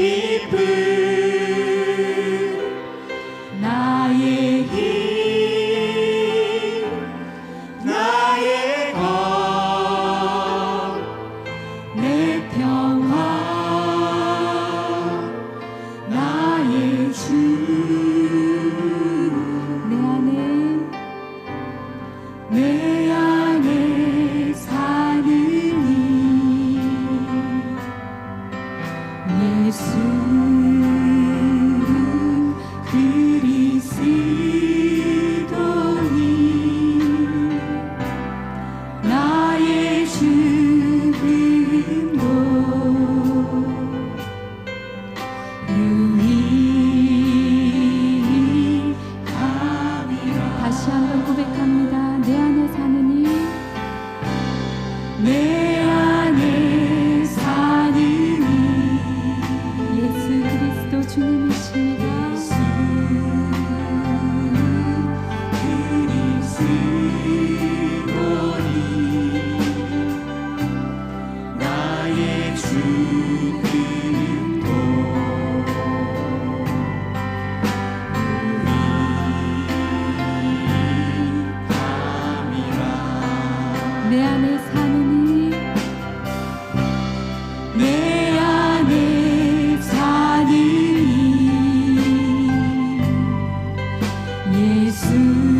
He Jesus.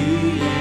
그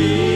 be.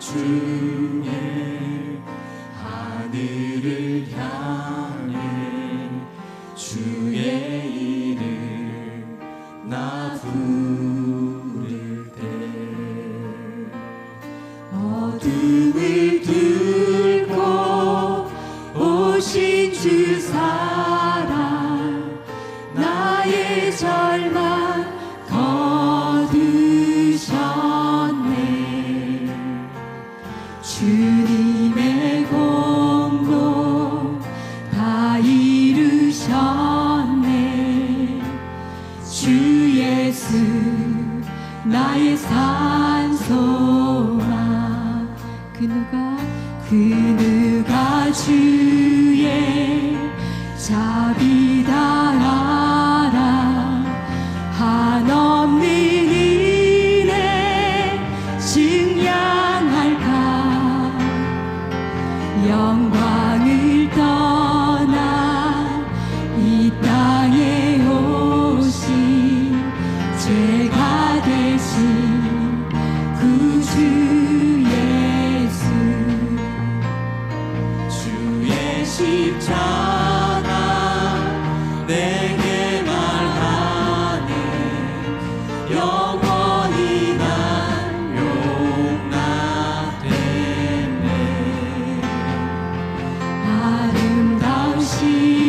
to 누가? 그 누가 주의 자비다라. 心。